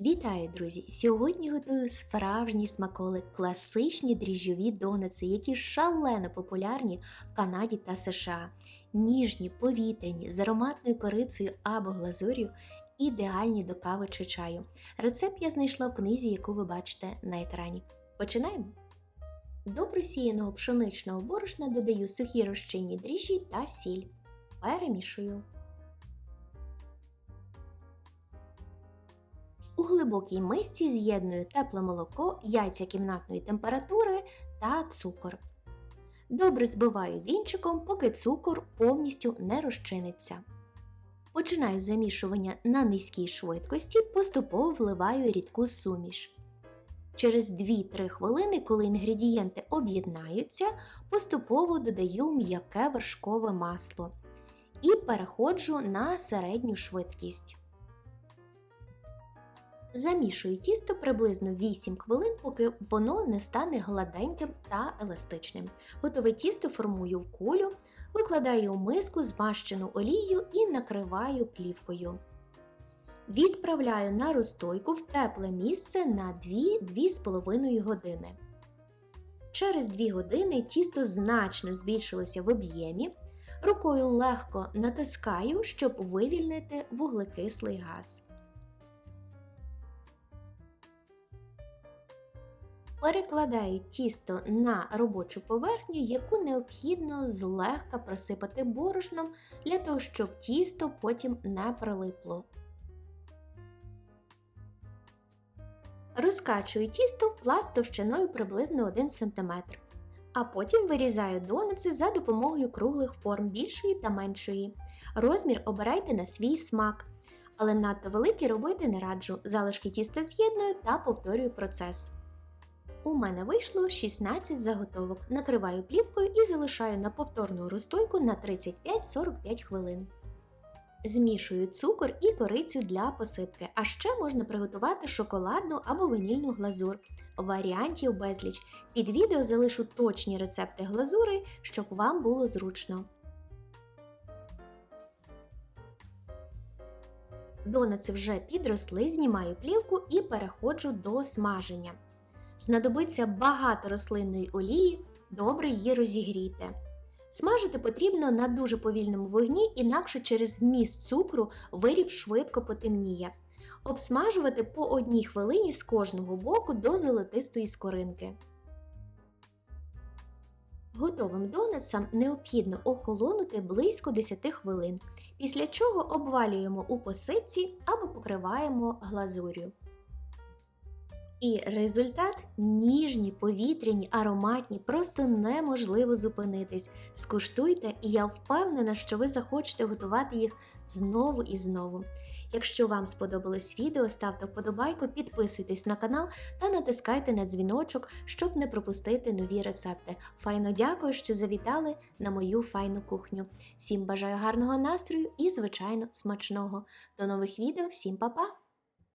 Вітаю, друзі! Сьогодні готую справжній смаколик, класичні дріжджові донаци, які шалено популярні в Канаді та США. Ніжні, повітряні, з ароматною корицею або глазур'ю, ідеальні до кави чи чаю. Рецепт я знайшла в книзі, яку ви бачите на екрані. Починаємо! До просіяного пшеничного борошна додаю сухі розчинні дріжджі та сіль. Перемішую. У глибокій мисці з'єдную тепле молоко, яйця кімнатної температури та цукор. Добре збиваю вінчиком, поки цукор повністю не розчиниться. Починаю замішування на низькій швидкості, поступово вливаю рідку суміш. Через 2-3 хвилини, коли інгредієнти об'єднаються, поступово додаю м'яке вершкове масло і переходжу на середню швидкість. Замішую тісто приблизно 8 хвилин, поки воно не стане гладеньким та еластичним. Готове тісто формую в кулю, викладаю у миску змащену олією і накриваю плівкою. Відправляю на розстойку в тепле місце на 2-2,5 години. Через 2 години тісто значно збільшилося в об'ємі. Рукою легко натискаю, щоб вивільнити вуглекислий газ. Перекладаю тісто на робочу поверхню, яку необхідно злегка присипати борошном для того, щоб тісто потім не прилипло. Розкачую тісто в пласт товщиною приблизно 1 см, а потім вирізаю донаци за допомогою круглих форм більшої та меншої. Розмір обирайте на свій смак, але надто великий робити не раджу. Залишки тіста з'єдную та повторюю процес. У мене вийшло 16 заготовок. Накриваю плівкою і залишаю на повторну розстойку на 35-45 хвилин. Змішую цукор і корицю для посипки, а ще можна приготувати шоколадну або ванільну глазур. Варіантів безліч. Під відео залишу точні рецепти глазури, щоб вам було зручно. Донаци вже підросли, знімаю плівку і переходжу до смаження. Знадобиться багато рослинної олії, добре її розігрійте. Смажити потрібно на дуже повільному вогні, інакше через вміст цукру виріб швидко потемніє. Обсмажувати по одній хвилині з кожного боку до золотистої скоринки. Готовим донатсам необхідно охолонути близько 10 хвилин, після чого обвалюємо у посипці або покриваємо глазур'ю. І результат ніжні, повітряні, ароматні, просто неможливо зупинитись. Скуштуйте, і я впевнена, що ви захочете готувати їх знову і знову. Якщо вам сподобалось відео, ставте вподобайку, підписуйтесь на канал та натискайте на дзвіночок, щоб не пропустити нові рецепти. Файно дякую, що завітали на мою файну кухню. Всім бажаю гарного настрою і, звичайно, смачного. До нових відео, всім па-па!